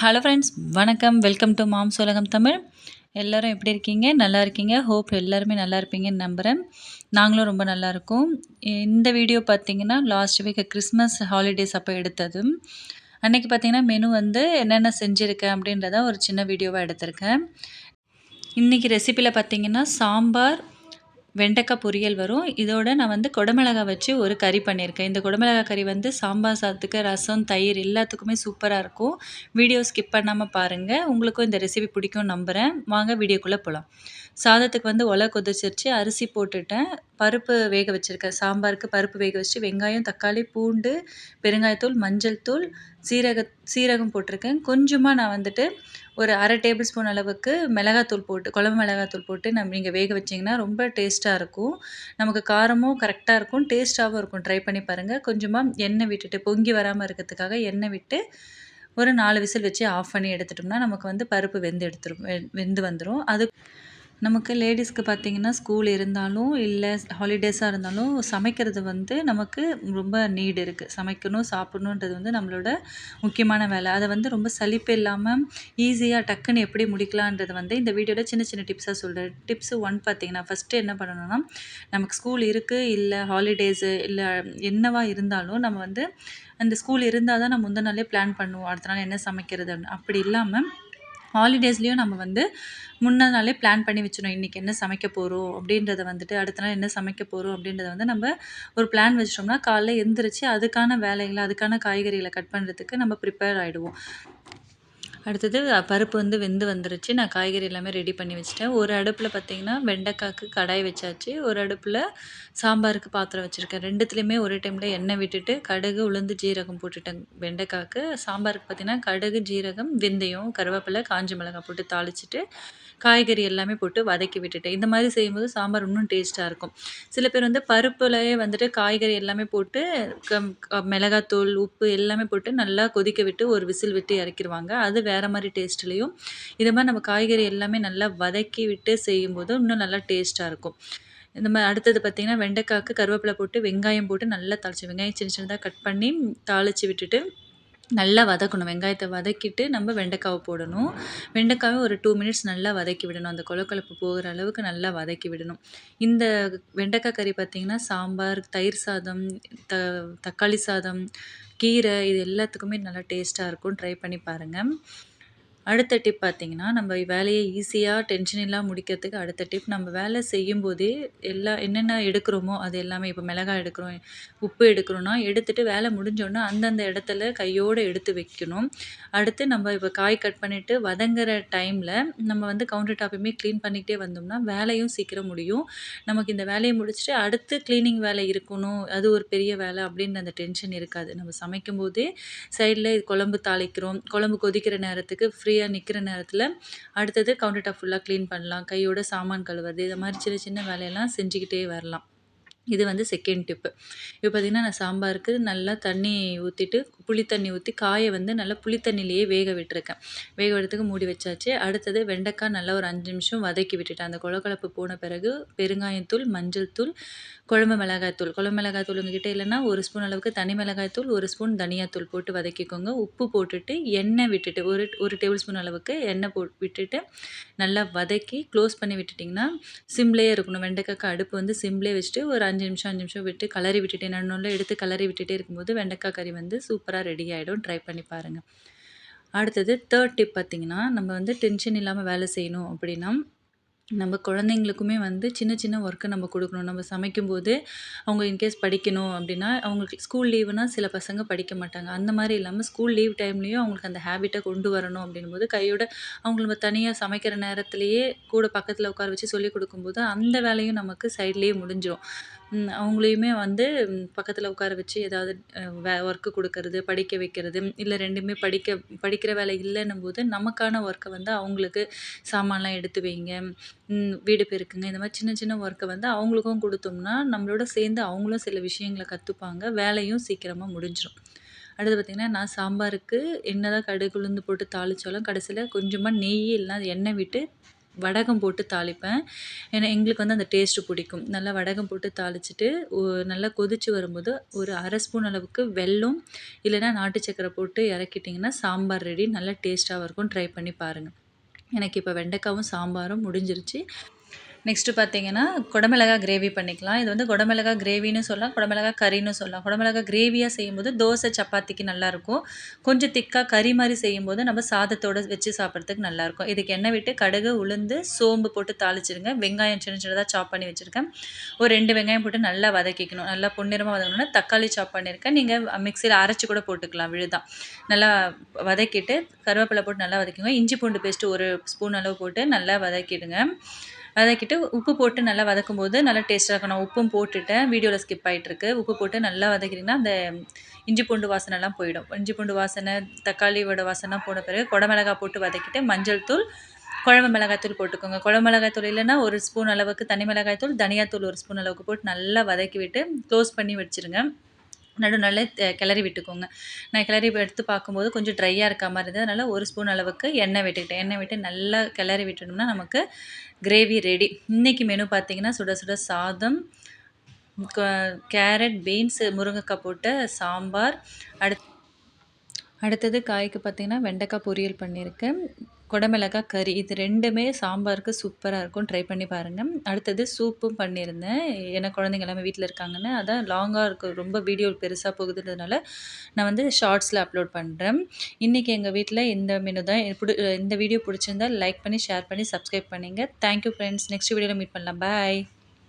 Hello friends வணக்கம். Welcome to moms உலகம் தமிழ் எல்லோரும் எப்படி இருக்கீங்க? நல்லா இருக்கீங்க? ஹோப் எல்லாருமே நல்லா இருப்பீங்கன்னு நம்புகிறேன் நாங்களும் ரொம்ப நல்லா இருக்கோம். இந்த வீடியோ பார்த்தீங்கன்னா லாஸ்ட் வீக் கிறிஸ்மஸ் ஹாலிடேஸ் அப்போ எடுத்தது அன்றைக்கி பார்த்தீங்கன்னா மெனு வந்து என்னென்ன செஞ்சுருக்கேன் அப்படின்றத ஒரு சின்ன வீடியோவாக எடுத்திருக்கேன். இன்றைக்கி ரெசிப்பியில் பார்த்தீங்கன்னா சாம்பார் வெண்டைக்காய் பொரியல் வரும். இதோட நான் வந்து குடமிளகா வச்சு ஒரு கறி பண்ணியிருக்கேன். இந்த குடமிளகா கறி வந்து சாம்பார் சாதத்துக்கு ரசம் தயிர் எல்லாத்துக்குமே சூப்பராக இருக்கும். வீடியோ ஸ்கிப் பண்ணாமல் பாருங்கள் உங்களுக்கும் இந்த ரெசிபி பிடிக்கும் நம்புகிறேன் வாங்க வீடியோக்குள்ளே போகலாம் சாதத்துக்கு வந்து ஒலை கொதிச்சிருச்சு. அரிசி போட்டுட்டேன். பருப்பு வேக வச்சுருக்கேன். சாம்பாருக்கு பருப்பு வேக வச்சு வெங்காயம் தக்காளி பூண்டு பெருங்காயத்தூள் மஞ்சள் தூள் சீரக சீரகம் போட்டிருக்கேன். கொஞ்சமாக நான் வந்துட்டு ஒரு அரை டேபிள் ஸ்பூன் அளவுக்கு மிளகாத்தூள் போட்டு குழம்பு மிளகாத்தூள் போட்டு நம்ம நீங்கள் வேக வச்சிங்கன்னா ரொம்ப டேஸ்ட்டாக இருக்கும். நமக்கு காரமும் கரெக்டாக இருக்கும் டேஸ்ட்டாகவும் இருக்கும். ட்ரை பண்ணி பாருங்கள் கொஞ்சமாக எண்ணெய் விட்டுட்டு பொங்கி வராமல் இருக்கிறதுக்காக எண்ணெய் விட்டு ஒரு நாலு விசில் வச்சு ஆஃப் பண்ணி எடுத்துட்டோம்னா நமக்கு வந்து பருப்பு வெந்து எடுத்துரும் வெந்து வந்துடும் அது நமக்கு லேடிஸ்க்கு பார்த்திங்கன்னா ஸ்கூல் இருந்தாலும் இல்லை ஹாலிடேஸாக இருந்தாலும் சமைக்கிறது வந்து நமக்கு ரொம்ப நீடு இருக்குது சமைக்கணும் சாப்பிட்ணுன்றது வந்து நம்மளோட முக்கியமான வேலை. அதை வந்து ரொம்ப சலிப்பு இல்லாமல் ஈஸியாக டக்குன்னு எப்படி முடிக்கலான்றது வந்து இந்த வீடியோவில் சின்ன சின்ன டிப்ஸாக சொல்கிறேன் டிப்ஸு ஒன் பார்த்திங்கன்னா ஃபஸ்ட்டு என்ன பண்ணணும்னா நமக்கு ஸ்கூல் இருக்குது இல்லை ஹாலிடேஸு இல்லை என்னவா இருந்தாலும் நம்ம வந்து அந்த ஸ்கூல் இருந்தால் தான் நம்ம முந்தின நாளே பிளான் பண்ணுவோம். அடுத்த நாள் என்ன சமைக்கிறது? அப்படி இல்லாமல் ஹாலிடேஸ்லேயும் நம்ம வந்து முன்னே நாளே பிளான் பண்ணி வச்சிடணும். இன்றைக்கி என்ன சமைக்க போகிறோம் அப்படின்றத வந்துட்டு அடுத்த நாள் என்ன சமைக்க போகிறோம் அப்படின்றத வந்து நம்ம ஒரு பிளான் வச்சிட்டோம்னா காலைல எழுந்திரிச்சி அதுக்கான வேலைகளை அதுக்கான காய்கறிகளை கட் பண்ணுறதுக்கு நம்ம ப்ரிப்பேர் ஆகிடுவோம் அடுத்தது பருப்பு வந்து வெந்து வந்துருச்சு. நான் காய்கறி எல்லாமே ரெடி பண்ணி வச்சுட்டேன். ஒரு அடுப்பில் பார்த்திங்கன்னா வெண்டைக்காய்க்கு கடாய் வச்சாச்சு. ஒரு அடுப்பில் சாம்பாருக்கு பாத்திரம் வச்சுருக்கேன். ரெண்டுத்துலேயுமே ஒரே டைமில் எண்ணெய் விட்டுட்டு கடுகு உளுந்து ஜீரகம் போட்டுட்டேன் வெண்டைக்காய்க்கு சாம்பாருக்கு பார்த்திங்கன்னா கடுகு ஜீரகம் வெந்தயம் கருவேப்பிலை காஞ்ச மிளகாய் போட்டு தாளிச்சிட்டு காய்கறி எல்லாமே போட்டு வதக்கி விட்டுட்டேன். இந்த மாதிரி செய்யும்போது சாம்பார் இன்னும் டேஸ்ட்டாக இருக்கும். சில பேர் வந்து பருப்புலையே வந்துட்டு காய்கறி எல்லாமே போட்டு கம் மிளகாத்தூள் உப்பு எல்லாமே போட்டு நல்லா கொதிக்க விட்டு ஒரு விசில் விட்டு இறக்கிடுவாங்க அது வேறு மாதிரி டேஸ்ட்லேயும் இது மாதிரி நம்ம காய்கறி எல்லாமே நல்லா வதக்கி விட்டு செய்யும்போது இன்னும் நல்லா டேஸ்ட்டாக இருக்கும். இந்த மாதிரி அடுத்தது பார்த்திங்கன்னா வெண்டைக்காய்க்கு கருவேப்பிலை போட்டு வெங்காயம் போட்டு நல்லா தாளிச்சு வெங்காயம் சின்ன சின்னதாக கட் பண்ணி தாளித்து விட்டுட்டு நல்லா வதக்கணும். வெங்காயத்தை வதக்கிட்டு நம்ம வெண்டைக்காவை போடணும். வெண்டைக்காவை ஒரு டூ மினிட்ஸ் நல்லா வதக்கி விடணும். அந்த கொலக்கொலப்பு போகிற அளவுக்கு நல்லா வதக்கி விடணும். இந்த வெண்டைக்காய் கறி பார்த்திங்கன்னா சாம்பார் தயிர் சாதம் த தக்காளி சாதம் கீரை இது எல்லாத்துக்குமே நல்லா டேஸ்ட்டாக இருக்கும். ட்ரை பண்ணி பாருங்கள் அடுத்த டிப் பார்த்தீங்கன்னா நம்ம வேலையை ஈஸியாக டென்ஷன் இல்லாமல் முடிக்கிறதுக்கு அடுத்த டிப் நம்ம வேலை செய்யும்போதே எல்லா என்னென்ன எடுக்கிறோமோ அது எல்லாமே இப்போ மிளகாய் எடுக்கிறோம் உப்பு எடுக்கிறோன்னா எடுத்துகிட்டு வேலை முடிஞ்சோன்னா அந்தந்த இடத்துல கையோடு எடுத்து வைக்கணும். அடுத்து நம்ம இப்போ காய் கட் பண்ணிவிட்டு வதங்குற டைமில் நம்ம வந்து கவுண்டர் டாப்பையுமே க்ளீன் பண்ணிக்கிட்டே வந்தோம்னா வேலையும் சீக்கிரம் முடியும். நமக்கு இந்த வேலையை முடிச்சுட்டு அடுத்து க்ளீனிங் வேலை இருக்கணும் அது ஒரு பெரிய வேலை அப்படின்னு அந்த டென்ஷன் இருக்காது. நம்ம சமைக்கும் போதே சைடில் குழம்பு தாளிக்கிறோம் குழம்பு கொதிக்கிற நேரத்துக்கு ஃப்ரீ ஃப்ரீயாக நிற்கிற நேரத்தில் அடுத்தது கவுண்டர் டாப் ஃபுல்லாக க்ளீன் பண்ணலாம். கையோட சாமான் கழுவுறது இது மாதிரி சின்ன சின்ன வேலையெல்லாம் செஞ்சுக்கிட்டே வரலாம். இது வந்து செகண்ட் டிப்பு இப்போ பார்த்திங்கன்னா நான் சாம்பாருக்கு நல்லா தண்ணி ஊற்றிட்டு புளி தண்ணி ஊற்றி காயை வந்து நல்லா புளி தண்ணிலேயே வேக விட்டுருக்கேன். வேக விடுறதுக்கு மூடி வச்சாச்சு. அடுத்தது வெண்டைக்காய் நல்லா ஒரு அஞ்சு நிமிஷம் வதக்கி விட்டுட்டேன். அந்த குழக்கலப்பு போன பிறகு பெருங்காயத்தூள் மஞ்சள் தூள் குழம்பு மிளகாய்த்தூள் குழம்பு மிளகாய்த்தூள் உங்ககிட்ட இல்லைன்னா ஒரு ஸ்பூன் அளவுக்கு தனி மிளகாய்த்தூள் ஒரு ஸ்பூன் தனியாத்தூள் போட்டு வதக்கிக்கோங்க. உப்பு போட்டுட்டு எண்ணெய் விட்டுட்டு ஒரு ஒரு டேபிள் ஸ்பூன் அளவுக்கு எண்ணெய் போ விட்டுட்டு நல்லா வதக்கி க்ளோஸ் பண்ணி விட்டுட்டிங்கன்னா சிம்லேயே இருக்கணும். வெண்டைக்காய்க்கு அடுப்பு வந்து சிம்லேயே வச்சுட்டு ஒரு அஞ்சு அஞ்சு நிமிஷம் அஞ்சு நிமிஷம் விட்டு கலரி விட்டுட்டு நடுநூலில் எடுத்து கலரி விட்டுட்டே இருக்கும்போது வெண்டைக்காய் கறி வந்து சூப்பராக ரெடி ஆகிடும் ட்ரை பண்ணி பாருங்கள் அடுத்தது தேர்ட் டிப் பார்த்திங்கன்னா நம்ம வந்து டென்ஷன் இல்லாமல் வேலை செய்யணும் அப்படின்னா நம்ம குழந்தைங்களுக்குமே வந்து சின்ன சின்ன ஒர்க்கை நம்ம கொடுக்கணும். நம்ம சமைக்கும்போது அவங்க இன்கேஸ் படிக்கணும் அப்படின்னா அவங்களுக்கு ஸ்கூல் லீவுனா சில பசங்க படிக்க மாட்டாங்க. அந்த மாதிரி இல்லாமல் ஸ்கூல் லீவ் டைம்லேயும் அவங்களுக்கு அந்த ஹேபிட்டை கொண்டு வரணும் அப்படின்போது கையோட அவங்க நம்ம தனியாக சமைக்கிற நேரத்துலேயே கூட பக்கத்தில் உட்கார வச்சு சொல்லிக் கொடுக்கும்போது அந்த வேலையும் நமக்கு சைட்லேயே முடிஞ்சிடும் அவங்களையுமே வந்து பக்கத்தில் உட்கார வச்சு ஏதாவது வே ஒர்க்கு கொடுக்கறது படிக்க வைக்கிறது இல்லை ரெண்டுமே படிக்க படிக்கிற வேலை இல்லைன்னும் போது நமக்கான ஒர்க்கை வந்து அவங்களுக்கு சாமான்லாம் எடுத்து வைங்க வீடு பெருக்குங்க இந்த மாதிரி சின்ன சின்ன ஒர்க்கை வந்து அவங்களுக்கும் கொடுத்தோம்னா நம்மளோட சேர்ந்து அவங்களும் சில விஷயங்களை கற்றுப்பாங்க வேலையும் சீக்கிரமாக முடிஞ்சிடும் அடுத்து பார்த்திங்கன்னா நான் சாம்பாருக்கு என்ன தான் கடுகு உளுந்து போட்டு தாளித்தாலும் கடைசியில் கொஞ்சமாக நெய் இல்லைனா எண்ணெய் விட்டு வடகம் போட்டு தாளிப்பேன். ஏன்னா எங்களுக்கு வந்து அந்த டேஸ்ட்டு பிடிக்கும். நல்லா வடகம் போட்டு தாளிச்சிட்டு நல்லா கொதித்து வரும்போது ஒரு அரை ஸ்பூன் அளவுக்கு வெல்லம் இல்லைன்னா நாட்டு சக்கரை போட்டு இறக்கிட்டிங்கன்னா சாம்பார் ரெடி நல்லா டேஸ்ட்டாகவும் இருக்கும். ட்ரை பண்ணி பாருங்கள் எனக்கு இப்போ வெண்டைக்காவும் சாம்பாரும் முடிஞ்சிருச்சு. நெக்ஸ்ட்டு பார்த்தீங்கன்னா குடமிளகா கிரேவி பண்ணிக்கலாம். இது வந்து குடமிளகா கிரேவின்னு சொல்லலாம் குடமிளகா கறின்னு சொல்லலாம். குடமிளகா கிரேவியாக செய்யும்போது தோசை சப்பாத்திக்கு நல்லாயிருக்கும். கொஞ்சம் திக்காக கறி மாதிரி செய்யும்போது நம்ம சாதத்தோடு வச்சு சாப்பிட்றதுக்கு நல்லாயிருக்கும். இதுக்கு எண்ணெய் விட்டு கடுகு உளுந்து சோம்பு போட்டு தாளிச்சிருங்க. வெங்காயம் சின்ன சின்னதாக சாப் பண்ணி வச்சுருக்கேன். ஒரு ரெண்டு வெங்காயம் போட்டு நல்லா வதக்கிக்கணும். நல்லா பொன்னிறமாக வதக்கணும்னா தக்காளி சாப் பண்ணியிருக்கேன். நீங்கள் மிக்சியில் அரைச்சி கூட போட்டுக்கலாம் விழுதான் நல்லா வதக்கிட்டு கருவேப்பிலை போட்டு நல்லா வதக்கிங்க இஞ்சி பூண்டு பேஸ்ட்டு ஒரு ஸ்பூன் அளவு போட்டு நல்லா வதக்கிடுங்க. வதக்கிட்டு உப்பு போட்டு நல்லா வதக்கும் போது நல்லா டேஸ்ட்டாக இருக்கும். நான் உப்பும் போட்டுட்டேன். வீடியோவில் ஸ்கிப் ஆகிட்டுருக்கு உப்பு போட்டு நல்லா வதக்கிட்டிங்கன்னா அந்த இஞ்சி பூண்டு வாசனைலாம் போயிடும். இஞ்சி பூண்டு வாசனை தக்காளியோட வாசனை போன பிறகு குடமிளகா போட்டு வதக்கிட்டு மஞ்சள் தூள் குழம்பு மிளகாய்த்தூள் போட்டுக்கோங்க. குழம்பு மிளகாய்த்தூள் இல்லைன்னா ஒரு ஸ்பூன் அளவுக்கு தனி மிளகாய்த்தூள் தனியாத்தூள் ஒரு ஸ்பூன் அளவுக்கு போட்டு நல்லா வதக்கி விட்டு க்ளோஸ் பண்ணி வச்சுருங்க. நடு நல்லா கிளறி விட்டுக்கோங்க. நான் கிளறி எடுத்து பார்க்கும்போது கொஞ்சம் ட்ரையாக இருக்க மாதிரி இருந்தது. அதனால் ஒரு ஸ்பூன் அளவுக்கு எண்ணெய் விட்டுக்கிட்டேன். எண்ணெய் விட்டு நல்லா கிளறி விட்டுட்டோம்னா நமக்கு கிரேவி ரெடி இன்றைக்கி மெனு பார்த்திங்கன்னா சுட சுட சாதம் கேரட் பீன்ஸு முருங்கைக்காய் போட்ட சாம்பார். அடுத் அடுத்தது காய்க்கு பார்த்திங்கன்னா வெண்டைக்காய் பொரியல் பண்ணியிருக்கேன். குடமிளகா கறி இது ரெண்டுமே சாம்பாருக்கு சூப்பராக இருக்கும். ட்ரை பண்ணி பாருங்கள் அடுத்தது சூப்பும் பண்ணியிருந்தேன். ஏன்னா குழந்தைங்க எல்லாமே வீட்டில் இருக்காங்கன்னு. அதான் லாங்காக இருக்கும் ரொம்ப வீடியோ பெருசாக போகுதுன்றதுனால நான் வந்து ஷார்ட்ஸில் அப்லோட் பண்ணுறேன் இன்றைக்கி எங்கள் வீட்டில் இந்த மெனு தான். இந்த வீடியோ பிடிச்சிருந்தால் லைக் பண்ணி ஷேர் பண்ணி சப்ஸ்கிரைப் பண்ணிங்க. தேங்க்யூ ஃப்ரெண்ட்ஸ் நெக்ஸ்ட் வீடியோவில் மீட் பண்ணலாம். பாய்